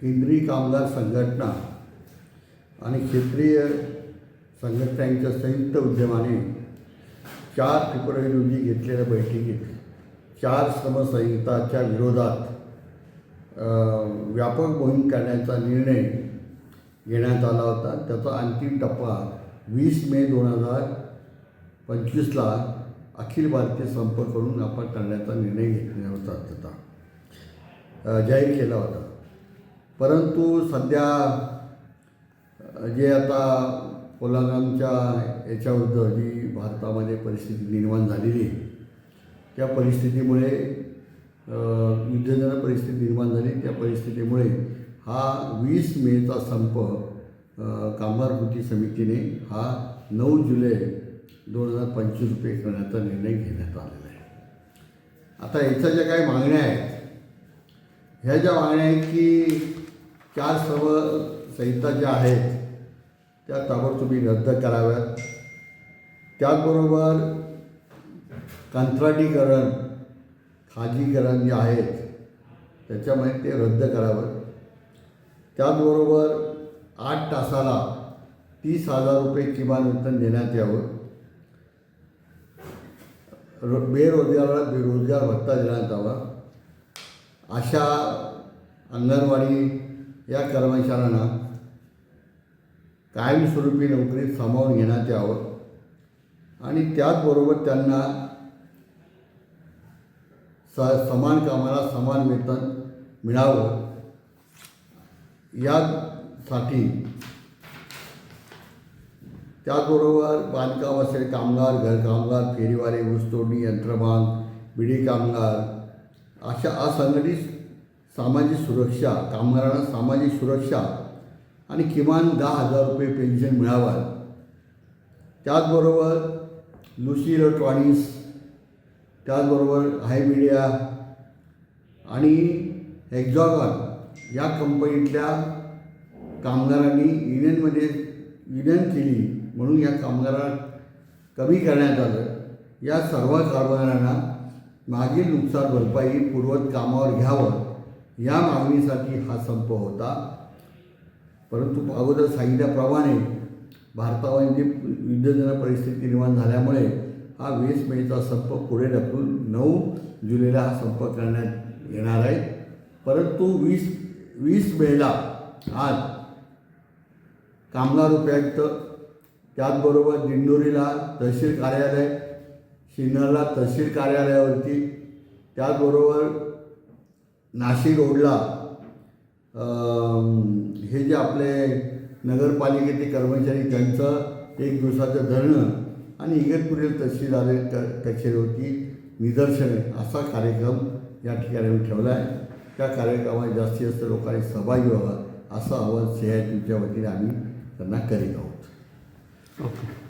केंद्रीय कामगार संघटना आणि क्षेत्रीय संघटनांच्या संयुक्त उद्यमाने चार फेब्रुवारी रोजी घेतलेल्या बैठकीत चार श्रमसंहिताच्या विरोधात व्यापक मोहीम करण्याचा निर्णय घेण्यात आला होता. त्याचा अंतिम टप्पा वीस मे दोन हजार पंचवीसला अखिल भारतीय संपर्क करून आपण करण्याचा निर्णय घेतला होता. त्याचा जाहीर केला होता. परंतु सध्या जे आता कोलागामच्या याच्याविरुद्ध जी भारतामध्ये परिस्थिती निर्माण झालेली आहे त्या परिस्थितीमुळे युद्धजनक परिस्थिती निर्माण झाली. त्या परिस्थितीमुळे हा वीस मेचा संप कामगार कृती समितीने हा नऊ जुलै दोन हजार पंचवीस रुपये करण्याचा निर्णय घेण्यात आलेला आहे. आता याच्या ज्या काही मागण्या आहेत ह्या ज्या मागण्या आहेत की चार सर्व संहिता ज्या आहेत त्या ताबडतोबी रद्द कराव्यात. त्याचबरोबर कंत्राटीकरण खाजगीकरण जे आहेत त्याच्यामुळे ते रद्द करावं. त्याचबरोबर आठ तासाला तीस हजार रुपये किमान वेतन देण्यात यावं. रो बेरोजगाराला बेरोजगार भत्ता देण्यात यावा. अशा अंगणवाडी या कर्मचाऱ्यांना कायमस्वरूपी नोकरीत सामावून घेण्यात यावं आणि त्याचबरोबर त्यांना स समान कामाला समान वेतन मिळावं. यासाठी त्याचबरोबर बांधकाम असेल कामगार घरकामगार फेरीवाले ऊसतोडणी यंत्रमाग बिडी कामगार अशा असंघटित सामाजिक सुरक्षा कामगारांना सामाजिक सुरक्षा आणि किमान दहा हजार रुपये पेन्शन मिळावं. त्याचबरोबर लुसी इलेक्ट्रॉनिक्स त्याचबरोबर हाय मीडिया आणि एक्झॉगॉन या कंपनीतल्या कामगारांनी युनियनमध्ये युनियन केली म्हणून या कामगारांना कमी करण्यात आलं. या सर्व कामगारांना मागील नुकसान भरपाई पूर्वत कामावर घ्यावं. या मागणीसाठी हा संप होता. परंतु अगोदर सांगितल्याप्रमाणे भारतामध्ये युद्धजनक परिस्थिती निर्माण झाल्यामुळे हा वीस मेचा संप पुढे ढकलून नऊ जुलैला हा संप करण्यात येणार आहे. परंतु वीस वीस मेला आज कामगार उपायुक्त त्याचबरोबर दिंडोरीला तहसील कार्यालय सिन्नरला तहसील कार्यालयावरती त्याचबरोबर नाशिक रोडला हे जे आपले नगरपालिकेचे कर्मचारी त्यांचं एक दिवसाचं धरणं आणि इगतपुरील तहसील आले कचेरीवरती निदर्शने असा कार्यक्रम या ठिकाणी ठेवला आहे. त्या कार्यक्रमात जास्तीत जास्त लोकांनी सहभागी व्हावा असं आवाज सी आय वतीने आम्ही त्यांना करीत आहोत. ओके.